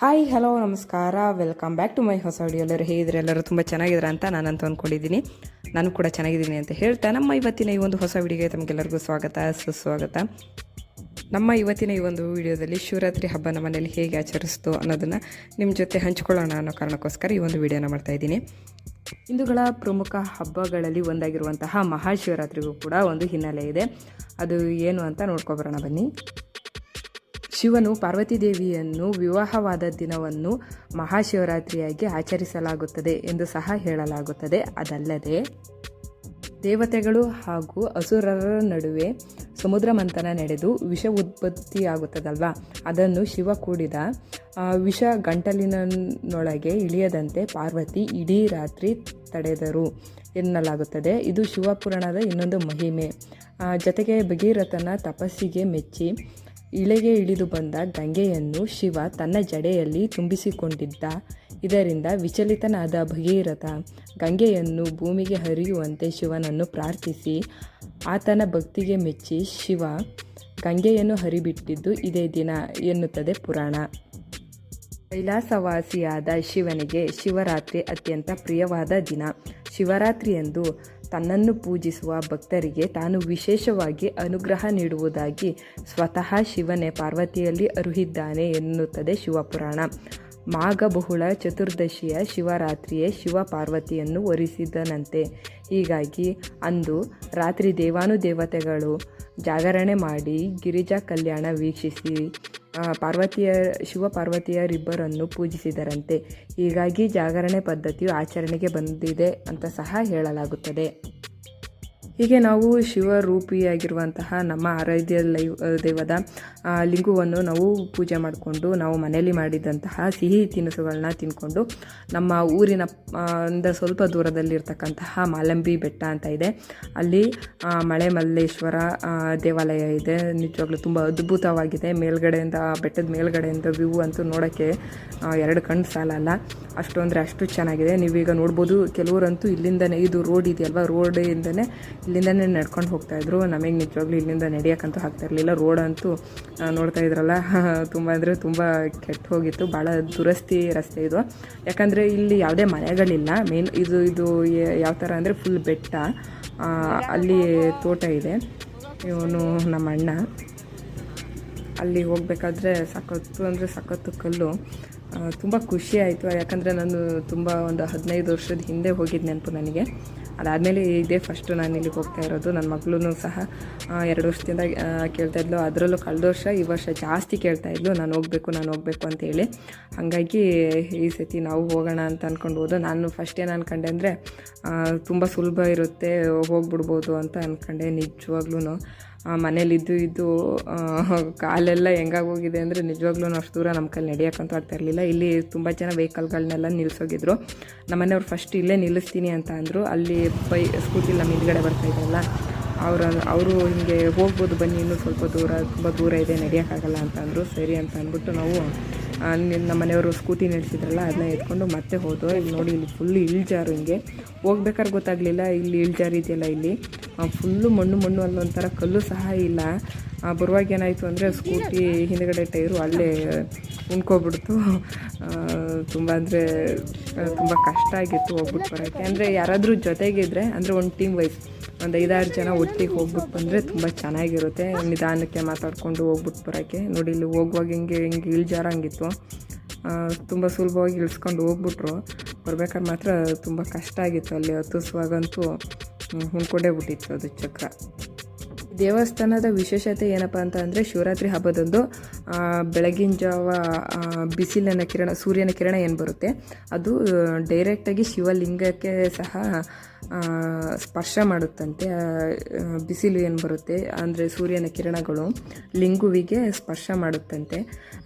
Hi hello ನಮಸ್ಕಾರ. Welcome back to my ಹೊಸ video ಎಲ್ಲರೂ ಹೇಗಿದ್ರೆ ಎಲ್ಲರೂ ತುಂಬ ಚೆನ್ನಾಗಿದ್ರ ಅಂತ ನಾನಂತ ಅಂದ್ಕೊಂಡಿದ್ದೀನಿ ನಾನು ಕೂಡ ಚೆನ್ನಾಗಿದ್ದೀನಿ ಅಂತ ಹೇಳ್ತಾ, ನಮ್ಮ ಇವತ್ತಿನ ಈ ಒಂದು ಹೊಸ ವಿಡಿಯೋಗೆ ತಮಗೆಲ್ಲರಿಗೂ ಸ್ವಾಗತ, ಸುಸ್ವಾಗತ. ನಮ್ಮ ಇವತ್ತಿನ ಈ ಒಂದು ವಿಡಿಯೋದಲ್ಲಿ ಶಿವರಾತ್ರಿ ಹಬ್ಬ ನಮ್ಮ ಮನೇಲಿ ಹೇಗೆ ಆಚರಿಸ್ತು ಅನ್ನೋದನ್ನು ನಿಮ್ಮ ಜೊತೆ ಹಂಚ್ಕೊಳ್ಳೋಣ ಅನ್ನೋ ಕಾರಣಕ್ಕೋಸ್ಕರ ಈ ಒಂದು ವಿಡಿಯೋನ ಮಾಡ್ತಾ ಇದ್ದೀನಿ. ಹಿಂದೂಗಳ ಪ್ರಮುಖ ಹಬ್ಬಗಳಲ್ಲಿ ಒಂದಾಗಿರುವಂತಹ ಮಹಾಶಿವರಾತ್ರಿಗೂ ಕೂಡ ಒಂದು ಹಿನ್ನೆಲೆ ಇದೆ. ಅದು ಏನು ಅಂತ ನೋಡ್ಕೊಬರೋಣ ಬನ್ನಿ. ಶಿವನು ಪಾರ್ವತಿ ದೇವಿಯನ್ನು ವಿವಾಹವಾದ ದಿನವನ್ನು ಮಹಾಶಿವರಾತ್ರಿಯಾಗಿ ಆಚರಿಸಲಾಗುತ್ತದೆ ಎಂದು ಸಹ ಹೇಳಲಾಗುತ್ತದೆ. ಅದಲ್ಲದೆ, ದೇವತೆಗಳು ಹಾಗೂ ಅಸುರರ ನಡುವೆ ಸಮುದ್ರ ಮಂಥನ ನಡೆದು ವಿಷ ಉತ್ಪತ್ತಿಯಾಗುತ್ತದಲ್ವಾ? ಅದನ್ನು ಶಿವ ಕೂಡಿದ ವಿಷ ಗಂಟಲಿನೊಳಗೆ ಇಳಿಯದಂತೆ ಪಾರ್ವತಿ ಇಡೀ ರಾತ್ರಿ ತಡೆದರು ಎನ್ನಲಾಗುತ್ತದೆ. ಇದು ಶಿವಪುರಾಣದ ಇನ್ನೊಂದು ಮಹಿಮೆ. ಜೊತೆಗೆ ಭಗೀರಥನ ತಪಸ್ಸಿಗೆ ಮೆಚ್ಚಿ ಇಳೆಗೆ ಇಳಿದು ಬಂದ ಗಂಗೆಯನ್ನು ಶಿವ ತನ್ನ ಜಡೆಯಲ್ಲಿ ತುಂಬಿಸಿಕೊಂಡಿದ್ದ. ಇದರಿಂದ ವಿಚಲಿತನಾದ ಭಗೀರಥ ಗಂಗೆಯನ್ನು ಭೂಮಿಗೆ ಹರಿಯುವಂತೆ ಶಿವನನ್ನು ಪ್ರಾರ್ಥಿಸಿ. ಆತನ ಭಕ್ತಿಗೆ ಮೆಚ್ಚಿ ಶಿವ ಗಂಗೆಯನ್ನು ಹರಿಬಿಟ್ಟಿದ್ದು ಇದೇ ದಿನ ಎನ್ನುತ್ತದೆ ಪುರಾಣ. ಕೈಲಾಸವಾಸಿಯಾದ ಶಿವನಿಗೆ ಶಿವರಾತ್ರಿ ಅತ್ಯಂತ ಪ್ರಿಯವಾದ ದಿನ. ಶಿವರಾತ್ರಿಯಂದು ತನ್ನನ್ನು ಪೂಜಿಸುವ ಭಕ್ತರಿಗೆ ತಾನು ವಿಶೇಷವಾಗಿ ಅನುಗ್ರಹ ನೀಡುವುದಾಗಿ ಸ್ವತಃ ಶಿವನೇ ಪಾರ್ವತಿಯಲ್ಲಿ ಅರುಹಿದ್ದಾನೆ ಎನ್ನುತ್ತದೆ ಶಿವಪುರಾಣ. ಮಾಘ ಬಹುಳ ಚತುರ್ದಶಿಯ ಶಿವರಾತ್ರಿಯೇ ಶಿವ ಪಾರ್ವತಿಯನ್ನು ವರಿಸಿದನಂತೆ. ಹೀಗಾಗಿ ಅಂದು ರಾತ್ರಿ ದೇವಾನುದೇವತೆಗಳು ಜಾಗರಣೆ ಮಾಡಿ ಗಿರಿಜಾ ಕಲ್ಯಾಣ ವೀಕ್ಷಿಸಿ ಪಾರ್ವತಿಯ ಶಿವ ಪಾರ್ವತಿಯರಿಬ್ಬರನ್ನು ಪೂಜಿಸಿದರಂತೆ. ಹೀಗಾಗಿ ಜಾಗರಣೆ ಪದ್ಧತಿಯು ಆಚರಣೆಗೆ ಬಂದಿದೆ ಅಂತ ಸಹ ಹೇಳಲಾಗುತ್ತದೆ. ಹೀಗೆ ನಾವು ಶಿವರೂಪಿಯಾಗಿರುವಂತಹ ನಮ್ಮ ಆರಾಧ್ಯ ಲೈವ್ ದೈವದ ಲಿಂಗವನ್ನು ನಾವು ಪೂಜೆ ಮಾಡಿಕೊಂಡು ನಾವು ಮನೆಯಲ್ಲಿ ಮಾಡಿದಂತಹ ಸಿಹಿ ತಿನಿಸುಗಳನ್ನ ತಿನ್ಕೊಂಡು ನಮ್ಮ ಊರಿನ ಇಂದ ಸ್ವಲ್ಪ ದೂರದಲ್ಲಿರ್ತಕ್ಕಂತಹ ಮಾಲಂಬಿ ಬೆಟ್ಟ ಅಂತ ಇದೆ. ಅಲ್ಲಿ ಮಳೆ ಮಲ್ಲೇಶ್ವರ ದೇವಾಲಯ ಇದೆ. ನಿಜವಾಗ್ಲೂ ತುಂಬ ಅದ್ಭುತವಾಗಿದೆ. ಮೇಲ್ಗಡೆಯಿಂದ ಬೆಟ್ಟದ ಮೇಲ್ಗಡೆಯಿಂದ ವ್ಯೂ ಅಂತೂ ನೋಡೋಕ್ಕೆ ಎರಡು ಕಣ್ಣು ಸಾಲಲ್ಲ. ಅಷ್ಟು ಅಂದರೆ ಅಷ್ಟು ಚೆನ್ನಾಗಿದೆ. ನೀವೀಗ ನೋಡ್ಬೋದು, ಕೆಲವರಂತೂ ಇಲ್ಲಿಂದನೇ, ಇದು ರೋಡ್ ಇದೆಯಲ್ವ? ರೋಡಿಂದನೇ ಇಲ್ಲಿಂದನೇ ನಡ್ಕೊಂಡು ಹೋಗ್ತಾಯಿದ್ರು ನಮಗೆ ನಿಜವಾಗ್ಲೂ ಇಲ್ಲಿಂದ ನಡೆಯೋಕ್ಕಂತೂ ಆಗ್ತಾ ಇರಲಿಲ್ಲ. ರೋಡ್ ಅಂತೂ ನೋಡ್ತಾ ಇದ್ರಲ್ಲ. ತುಂಬ ಅಂದರೆ ತುಂಬ ಕೆಟ್ಟು ಹೋಗಿತ್ತು. ಭಾಳ ದುರಸ್ತಿ ರಸ್ತೆ ಇದು. ಯಾಕಂದರೆ ಇಲ್ಲಿ ಯಾವುದೇ ಮನೆಗಳಿಲ್ಲ. ಮೇನ್ ಇದು ಇದು ಯಾವ ಥರ ಅಂದರೆ ಫುಲ್ ಬೆಟ್ಟ. ಅಲ್ಲಿ ತೋಟ ಇದೆ. ಇವನು ನಮ್ಮ ಅಣ್ಣ ಅಲ್ಲಿ ಹೋಗ್ಬೇಕಾದ್ರೆ ಸಖತ್ತು ಅಂದರೆ ಸಖತ್ತು ಕಲ್ಲು. ತುಂಬ ಖುಷಿ ಆಯಿತು. ಯಾಕಂದರೆ ನಾನು ತುಂಬ ಒಂದು ಹದಿನೈದು ವರ್ಷದ ಹಿಂದೆ ಹೋಗಿದ್ದು ನೆನಪು ನನಗೆ. ಅದಾದಮೇಲೆ ಇದೇ ಫಸ್ಟು ನಾನು ಇಲ್ಲಿಗೆ ಹೋಗ್ತಾ ಇರೋದು. ನನ್ನ ಮಗಳೂ ಸಹ ಎರಡು ವರ್ಷದಿಂದ ಕೇಳ್ತಾ ಇದ್ಲು. ಅದರಲ್ಲೂ ಕಳೆದ ವರ್ಷ, ಈ ವರ್ಷ ಜಾಸ್ತಿ ಕೇಳ್ತಾ ಇದ್ಲು. ನಾನು ಹೋಗಬೇಕು ನಾನು ಹೋಗಬೇಕು ಅಂತೇಳಿ ಹಾಗಾಗಿ, ಈ ಸತಿ ನಾವು ಹೋಗೋಣ ಅಂತ ಅಂದ್ಕೊಂಡು ಹೋದ ನಾನು ಫಸ್ಟ್ ಏನು ಅಂದ್ಕೊಂಡೆ ಅಂದರೆ ತುಂಬ ಸುಲಭ ಇರುತ್ತೆ, ಹೋಗ್ಬಿಡ್ಬೋದು ಅಂತ ಅಂದ್ಕೊಂಡೆ ನಿಜವಾಗ್ಲೂ ಮನೇಲಿ ಇದ್ದು ಕಾಲೆಲ್ಲ ಹೆಂಗಾಗೋಗಿದೆ ಅಂದರೆ ನಿಜವಾಗ್ಲೂ ಅಷ್ಟು ದೂರ ನಮ್ಮ ಕೈಲಿ ನಡೆಯೋಕ್ಕಂತೂ ಆಗ್ತಾ ಇರಲಿಲ್ಲ. ಇಲ್ಲಿ ತುಂಬ ಜನ ವೆಹಿಕಲ್ಗಳನ್ನೆಲ್ಲ ನಿಲ್ಲಿಸೋಗಿದ್ರು ನಮ್ಮನೆಯವ್ರು ಫಸ್ಟ್ ಇಲ್ಲೇ ನಿಲ್ಲಿಸ್ತೀನಿ ಅಂತ ಅಂದರು. ಅಲ್ಲಿ ಬೈ, ಸ್ಕೂಟಿ ನಮ್ಮ ಹಿಂದ್ಗಡೆ ಬರ್ತಾ ಇದ್ರಲ್ಲ, ಅವ್ರು, ಅವರು ಹಿಂಗೆ ಹೋಗ್ಬೋದು ಬನ್ನಿ, ಇನ್ನೂ ಸ್ವಲ್ಪ ದೂರ, ತುಂಬ ದೂರ ಇದೆ ನಡೆಯೋಕ್ಕಾಗಲ್ಲ ಅಂತ ಅಂದರು. ಸರಿ ಅಂತ ಅಂದ್ಬಿಟ್ಟು ನಾವು ನಿ- ನಮ್ಮ ಮನೆಯವರು ಸ್ಕೂಟಿ ನಡೆಸಿದ್ರಲ್ಲ ಅದನ್ನ ಎತ್ಕೊಂಡು ಮತ್ತೆ ಹೋದೋ ಇಲ್ಲಿ ನೋಡಿ, ಇಲ್ಲಿ ಫುಲ್ಲು ಇಳ್ಜಾರು ಹಿಂಗೆ. ಹೋಗ್ಬೇಕಾದ್ರೆ ಗೊತ್ತಾಗಲಿಲ್ಲ, ಇಲ್ಲಿ ಇಳ್ಜಾರು ಇದೆಯಲ್ಲ ಇಲ್ಲಿ. ಫುಲ್ಲು ಮಣ್ಣು ಮಣ್ಣು ಅಲ್ಲೊಂಥರ ಕಲ್ಲು ಸಹ ಇಲ್ಲ. ಬರುವಾಗ ಏನಾಯಿತು ಅಂದರೆ ಸ್ಕೂಟಿ ಹಿಂದ್ಗಡೆ ಟೈರು ಅಲ್ಲೇ ಉಣ್ಕೊಬಿಡ್ತು. ತುಂಬ ಅಂದರೆ ತುಂಬ ಕಷ್ಟ ಆಗಿತ್ತು ಹೋಗ್ಬಿಟ್ಟು ಬರೋಕ್ಕೆ. ಅಂದರೆ ಯಾರಾದರೂ ಜೊತೆಗಿದ್ರೆ ಅಂದರೆ ಒಂದು ಟೀಮ್ ವೈಸ್ ಒಂದು ಐದಾರು ಜನ ಒಟ್ಟಿಗೆ ಹೋಗ್ಬಿಟ್ಟು ಬಂದರೆ ತುಂಬ ಚೆನ್ನಾಗಿರುತ್ತೆ. ನಿಧಾನಕ್ಕೆ ಮಾತಾಡ್ಕೊಂಡು ಹೋಗ್ಬಿಟ್ಟು ಬರೋಕ್ಕೆ. ನೋಡಿ, ಇಲ್ಲಿ ಹೋಗುವಾಗ ಹಿಂಗೆ ಹಿಂಗೆ ಇಳ್ಜಾರಂಗಿತ್ತು. ತುಂಬ ಸುಲಭವಾಗಿ ಇಳಿಸ್ಕೊಂಡು ಹೋಗ್ಬಿಟ್ರು. ಬರ್ಬೇಕಾದ್ರೆ ಮಾತ್ರ ತುಂಬ ಕಷ್ಟ ಆಗಿತ್ತು. ಅಲ್ಲಿ ಹತ್ತಿಸುವಾಗಂತೂ ಹುಣ್ಕೊಂಡೇ ಬಿಟ್ಟಿತ್ತು ಅದು ಚಕ್ರ. ದೇವಸ್ಥಾನದ ವಿಶೇಷತೆ ಏನಪ್ಪ ಅಂತ ಅಂದರೆ ಶಿವರಾತ್ರಿ ಹಬ್ಬದಂದು ಬೆಳಗಿನ ಜಾವ ಬಿಸಿಲಿನ ಕಿರಣ, ಸೂರ್ಯನ ಕಿರಣ ಏನು ಬರುತ್ತೆ? ಅದು ಡೈರೆಕ್ಟಾಗಿ ಶಿವಲಿಂಗಕ್ಕೆ ಸಹ ಸ್ಪರ್ಶ ಮಾಡುತ್ತಂತೆ. ಬಿಸಿಲು ಏನು ಬರುತ್ತೆ? ಅಂದರೆ ಸೂರ್ಯನ ಕಿರಣಗಳು ಲಿಂಗುವಿಗೆ ಸ್ಪರ್ಶ ಮಾಡುತ್ತಂತೆ.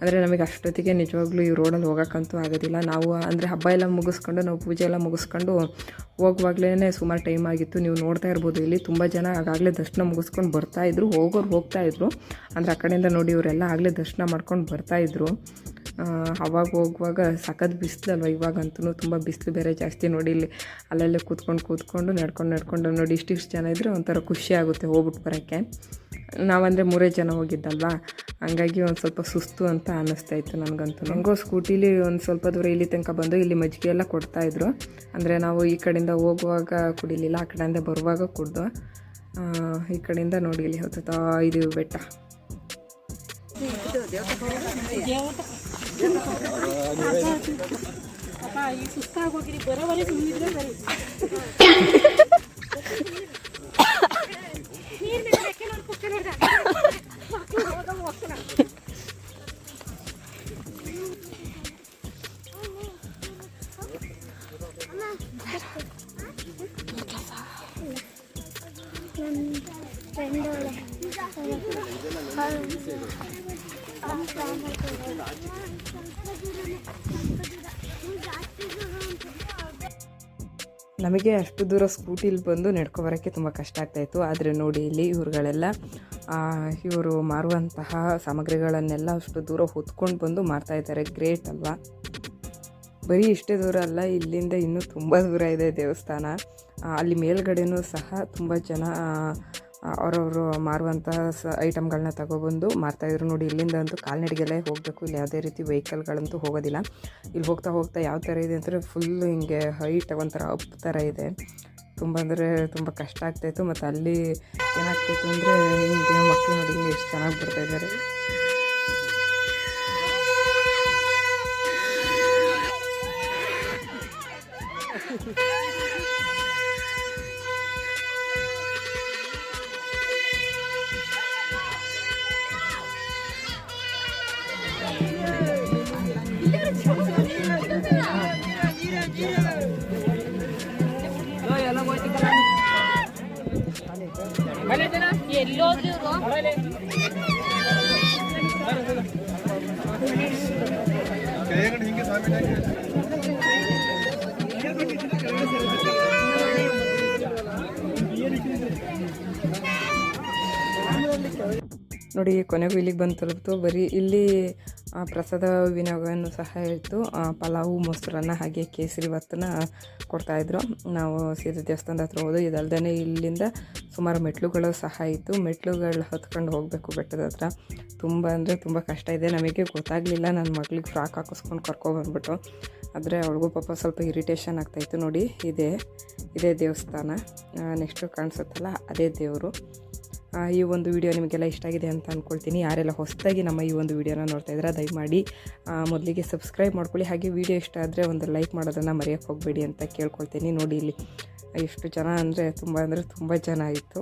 ಅಂದರೆ ನಮಗೆ ಅಷ್ಟೊತ್ತಿಗೆ ನಿಜವಾಗ್ಲೂ ಈ ರೋಡಲ್ಲಿ ಹೋಗೋಕ್ಕಂತೂ ಆಗೋದಿಲ್ಲ. ನಾವು ಅಂದರೆ ಹಬ್ಬ ಎಲ್ಲ ಮುಗಿಸ್ಕೊಂಡು ನಾವು ಪೂಜೆ ಎಲ್ಲ ಮುಗಿಸ್ಕೊಂಡು ಹೋಗುವಾಗ್ಲೇ ಸುಮಾರು ಟೈಮ್ ಆಗಿತ್ತು. ನೀವು ನೋಡ್ತಾ ಇರ್ಬೋದು ಇಲ್ಲಿ ತುಂಬ ಜನ ಆಗಾಗಲೇ ದರ್ಶನ ಮುಗಿಸ್ಕೊಂಡು ಬರ್ತಾ ಇದ್ರು. ಹೋಗೋರು ಹೋಗ್ತಾ ಇದ್ರು. ಅಂದರೆ ಆ ಕಡೆಯಿಂದ ನೋಡಿ ಇವರೆಲ್ಲ ಆಗಲೇ ದರ್ಶನ ಮಾಡ್ಕೊಂಡು ಬರ್ತಾ ಇದ್ರು. ಆ, ಅವಾಗ ಹೋಗುವಾಗ ಸಖತ್ ಬಿಸಿಲಲ್ವ ಇವಾಗಂತೂ ತುಂಬ ಬಿಸಿಲು ಬೇರೆ ಜಾಸ್ತಿ ನೋಡಿ ಇಲ್ಲಿ ಅಲ್ಲಲ್ಲೇ ಕೂತ್ಕೊಂಡು ಕೂತ್ಕೊಂಡು ನಡ್ಕೊಂಡು ನಡ್ಕೊಂಡು ನೋಡಿ ಇಷ್ಟಿಷ್ಟು ಜನ ಇದ್ದರೆ ಒಂಥರ ಖುಷಿ ಆಗುತ್ತೆ ಹೋಗ್ಬಿಟ್ಟು ಬರೋಕ್ಕೆ. ನಾವಂದರೆ ಮೂರೇ ಜನ ಹೋಗಿದ್ದಲ್ವಾ? ಹಂಗಾಗಿ ಒಂದು ಸ್ವಲ್ಪ ಸುಸ್ತು ಅಂತ ಅನ್ನಿಸ್ತಾ ಇತ್ತು ನನಗಂತೂ. ನನಗೂ ಸ್ಕೂಟಿಲಿ ಒಂದು ಸ್ವಲ್ಪ ದೂರ ಇಲ್ಲಿ ತನಕ ಬಂದು ಇಲ್ಲಿ ಮಜ್ಜಿಗೆ ಎಲ್ಲ ಕೊಡ್ತಾಯಿದ್ರು ಅಂದರೆ ನಾವು ಈ ಕಡೆಯಿಂದ ಹೋಗುವಾಗ ಕುಡಿಲಿಲ್ಲ, ಆ ಕಡೆಯಿಂದ ಬರುವಾಗ ಕುಡ್ದು ಈ ಕಡೆಯಿಂದ ನೋಡಿ ಇಲ್ಲಿ ಹೋಗ್ತಾ ಇದು ಬೆಟ್ಟ. ಅಪ್ಪ ಈ ಸುಸ್ತಾಗೋಗಿರಿ ಬರೋವರೆ ಸುಮ್ಮನಿದ್ರೆ ಬರೀ ನೀರ್ ಮೇಲೆ ರೆಕ್ಕೆ ನೋಡ್ ಕುಕ್ಕೆ ನಮಗೆ ಅಷ್ಟು ದೂರ ಸ್ಕೂಟಿಲಿ ಬಂದು ನಡ್ಕೊಬರೋಕ್ಕೆ ತುಂಬ ಕಷ್ಟ ಆಗ್ತಾಯಿತ್ತು ಆದರೆ ನೋಡಿ ಇಲ್ಲಿ ಇವ್ರುಗಳೆಲ್ಲ ಇವರು ಮಾರುವಂತಹ ಸಾಮಗ್ರಿಗಳನ್ನೆಲ್ಲ ಅಷ್ಟು ದೂರ ಹೊತ್ಕೊಂಡು ಬಂದು ಮಾರ್ತಾ ಇದ್ದಾರೆ. ಗ್ರೇಟ್ ಅಲ್ವಾ? ಬರೀ ಇಷ್ಟೇ ದೂರ ಅಲ್ಲ, ಇಲ್ಲಿಂದ ಇನ್ನೂ ತುಂಬ ದೂರ ಇದೆ ದೇವಸ್ಥಾನ. ಅಲ್ಲಿ ಮೇಲ್ಗಡೆನೂ ಸಹ ತುಂಬ ಜನ ಅವರವರು ಮಾರುವಂತಹ ಸ ಐಟಮ್ಗಳನ್ನ ತಗೊಬಂದು ಮಾರ್ತಾಯಿದ್ರು ನೋಡಿ, ಇಲ್ಲಿಂದ ಅಂತೂ ಕಾಲ್ನಡಿಗೆಲ್ಲೇ ಹೋಗಬೇಕು. ಇಲ್ಲಿ ಯಾವುದೇ ರೀತಿ ವೆಹಿಕಲ್ಗಳಂತೂ ಹೋಗೋದಿಲ್ಲ. ಇಲ್ಲಿ ಹೋಗ್ತಾ ಹೋಗ್ತಾ ಯಾವ ಥರ ಇದೆ ಅಂದರೆ ಫುಲ್ ಹಿಂಗೆ ಹೈಟ್ ಒಂಥರ ಅಪ್ ಥರ ಇದೆ. ತುಂಬ ಅಂದರೆ ತುಂಬ ಕಷ್ಟ ಆಗ್ತಾಯಿತ್ತು ಮತ್ತು ಅಲ್ಲಿ ಏನಾಗ್ತಾಯಿತ್ತು ಅಂದರೆ ಹಿಂಗೆ ಎಲ್ಲೋದ್ರು ನೋಡಿ, ಕೊನೆಗೂ ಇಲ್ಲಿಗೆ ಬಂದು ತಲುಪ್ತು ಬರೀ ಇಲ್ಲಿ ಪ್ರಸಾದ ವಿನಿಯೋಗವನ್ನು ಸಹ ಇತ್ತು ಪಲಾವು, ಮೊಸರನ್ನ ಹಾಗೆ ಕೇಸರಿ ಭತ್ತನ ಕೊಡ್ತಾಯಿದ್ರು ನಾವು ಸೀದಾ ದೇವಸ್ಥಾನದ ಹತ್ರ ಹೋದು ಇದಲ್ದೇ ಇಲ್ಲಿಂದ ಸುಮಾರು ಮೆಟ್ಲುಗಳು ಸಹ ಇತ್ತು. ಮೆಟ್ಲುಗಳು ಹತ್ಕೊಂಡು ಹೋಗಬೇಕು ಬೆಟ್ಟದ ಹತ್ರ. ತುಂಬ ಅಂದರೆ ತುಂಬ ಕಷ್ಟ ಇದೆ. ನಮಗೆ ಗೊತ್ತಾಗಲಿಲ್ಲ. ನನ್ನ ಮಗಳಿಗೆ ಫ್ರಾಕ್ ಹಾಕಿಸ್ಕೊಂಡು ಕರ್ಕೊಬಂದ್ಬಿಟ್ಟು ಆದರೆ ಅವಳಿಗೂ ಪಾಪ ಸ್ವಲ್ಪ ಇರಿಟೇಷನ್ ಆಗ್ತಾಯಿತ್ತು ನೋಡಿ. ಇದೆ, ಇದೇ ದೇವಸ್ಥಾನ. ನೆಕ್ಸ್ಟು ಕಾಣಿಸುತ್ತಲ್ಲ, ಅದೇ ದೇವರು. ಈ ಒಂದು ವಿಡಿಯೋ ನಿಮಗೆಲ್ಲ ಇಷ್ಟ ಆಗಿದೆ ಅಂತ ಅಂದ್ಕೊಳ್ತೀನಿ ಯಾರೆಲ್ಲ ಹೊಸದಾಗಿ ನಮ್ಮ ಈ ಒಂದು ವಿಡಿಯೋನ ನೋಡ್ತಾ ಇದ್ರೆ ದಯಮಾಡಿ ಮೊದಲಿಗೆ ಸಬ್ಸ್ಕ್ರೈಬ್ ಮಾಡ್ಕೊಳ್ಳಿ. ಹಾಗೆ ವಿಡಿಯೋ ಇಷ್ಟ ಆದರೆ ಒಂದು ಲೈಕ್ ಮಾಡೋದನ್ನು ಮರೆಯೋಕ್ಕೆ ಹೋಗಬೇಡಿ ಅಂತ ಕೇಳ್ಕೊಳ್ತೀನಿ. ನೋಡಿ ಇಲ್ಲಿ ಎಷ್ಟು ಜನ ಅಂದರೆ ತುಂಬ ಅಂದರೆ ತುಂಬ ಜನ ಇತ್ತು